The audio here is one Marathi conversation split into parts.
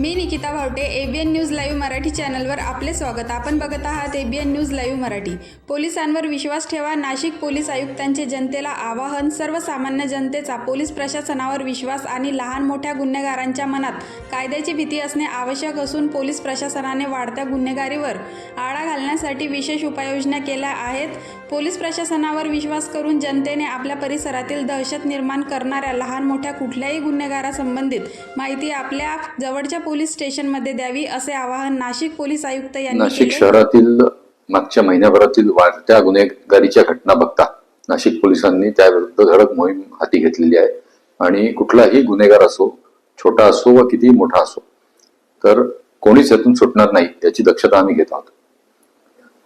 मी Nikita Bhavte ABN news live Marathi चॅनलवर आपले स्वागत. आपण बघत आहात एबीएन न्यूज लाईव्ह मराठी. पोलिसांवर विश्वास ठेवा नाशिक पोलीस आयुक्तांचे जनतेला आवाहन सर्वसामान्य जनतेचा पोलीस प्रशासनावर विश्वास आणि लहान मोठ्या गुन्हेगारांच्या मनात कायद्याची भीती असणे आवश्यक असून पोलीस प्रशासनाने वाढत्या गुन्हेगारीवर आळा घालण्यासाठी विशेष उपाययोजना केल्या आहेत. पोलीस प्रशासनावर विश्वास करून जनतेने आपल्या परिसरातील दहशत निर्माण करणाऱ्या लहान मोठ्या कुठल्याही गुन्हेगारासंबंधित माहिती आपल्या जवळच्या पोलीस स्टेशनमध्ये द्यावी असे आवाहन नाशिक पोलीस आयुक्त यांनी नाशिक शहरातील मागच्या महिन्याभरातील वाढत्या गुन्हेगारीच्या घटना बघता नाशिक पोलिसांनी त्याविरुद्ध धडक मोहीम हाती घेतलेली आहे. आणि कुठलाही गुन्हेगार असो छोटा असो व कितीही मोठा असो तर कोणीच यातून सुटणार नाही याची दक्षता आम्ही घेत आहोत.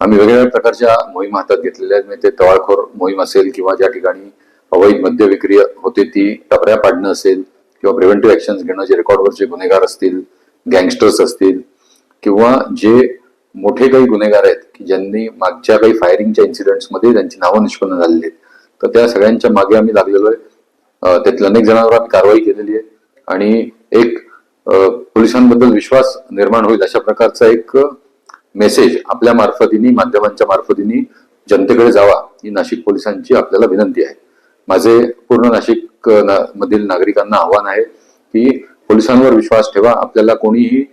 आम्ही वेगवेगळ्या प्रकारच्या मोहीम हातात घेतलेल्या आहेत. म्हणजे ते तवाळखोर मोहीम असेल किंवा ज्या ठिकाणी अवैध मद्य विक्री होते ती टपऱ्या पाडणं असेल किंवा प्रिव्हेंटिव्ह ऍक्शन घेणं जे रेकॉर्डवरचे गुन्हेगार असतील गँगस्टर्स असतील किंवा जे मोठे काही गुन्हेगार आहेत की ज्यांनी मागच्या काही फायरिंगच्या इन्सिडेंट्समध्ये त्यांची नावं निष्पन्न झालेली आहेत. तर त्या सगळ्यांच्या मागे आम्ही लागलेलो आहे. त्यातल्या त्यातील अनेक जणांवर आम्ही कारवाई केलेली आहे. आणि एक पोलिसांबद्दल विश्वास निर्माण होईल अशा प्रकारचा एक मेसेज आपल्या मार्फतीने माध्यमांच्या मार्फतीने जनतेकडे जावा ही नाशिक पोलिसांची आपल्याला विनंती आहे. माझे पूर्ण नाशिक अं, ना- मधील नागरिकांना आव्हान आहे की पोलिसांवर विश्वास ठेवा. आपल्याला कोणीही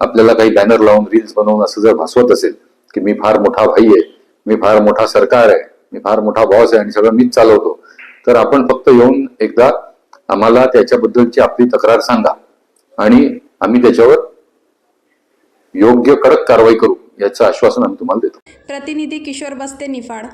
आपल्याला काही बॅनर लावून रील्स बनवून असं जर भासवत असेल की मी फार मोठा भाई आहे मी फार मोठा सरकार आहे मी फार मोठा बॉस आहे आणि सगळं मीच चालवतो तर आपण फक्त येऊन एकदा आम्हाला त्याच्याबद्दलची आपली तक्रार सांगा आणि आम्ही त्याच्यावर योग्य कडक कारवाई करू याचं आश्वासन आम्ही तुम्हाला देतो. प्रतिनिधी किशोर बस्ते निफाड.